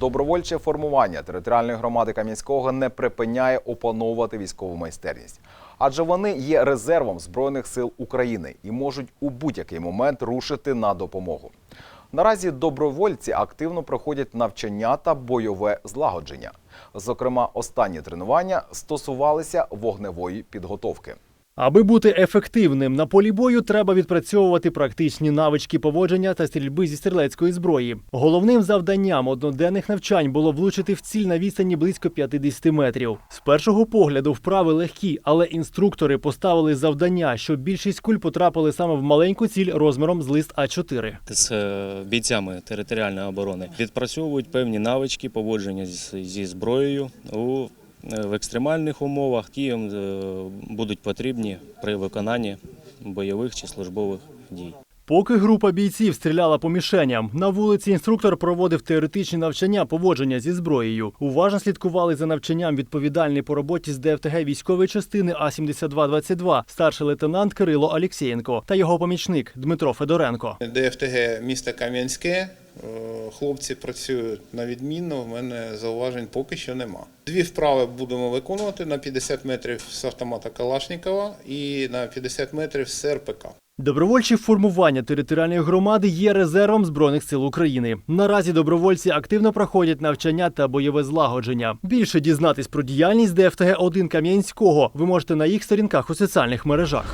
Добровольче формування територіальної громади Кам'янського не припиняє опановувати військову майстерність, адже вони є резервом збройних сил України і можуть у будь-який момент рушити на допомогу. Наразі добровольці активно проходять навчання та бойове злагодження. Зокрема, останні тренування стосувалися вогневої підготовки. Аби бути ефективним на полі бою, треба відпрацьовувати практичні навички поводження та стрільби зі стрілецької зброї. Головним завданням одноденних навчань було влучити в ціль на відстані близько 50 метрів. З першого погляду вправи легкі, але інструктори поставили завдання, щоб більшість куль потрапили саме в маленьку ціль розміром з лист А4. з е, бійцями територіальної оборони відпрацьовують певні навички поводження зі зброєю у в екстремальних умовах, їм е, будуть потрібні при виконанні бойових чи службових дій. Поки група бійців стріляла по мішеням, на вулиці інструктор проводив теоретичні навчання поводження зі зброєю. Уважно слідкували за навчанням відповідальний по роботі з ДФТГ військової частини А-7222 старший лейтенант Кирило Алєксєєнко та його помічник Дмитро Федоренко. ДФТГ міста Кам'янське. Е, Хлопці працюють на відмінно, в мене зауважень поки що нема. Дві вправи будемо виконувати на 50 метрів з автомата Калашникова і на 50 метрів з РПК. Добровольчі формування територіальної громади є резервом збройних сил України. Наразі добровольці активно проходять навчання та бойове злагодження. Більше дізнатись про діяльність ДФТГ 1 Кам'янського ви можете на їх сторінках у соціальних мережах.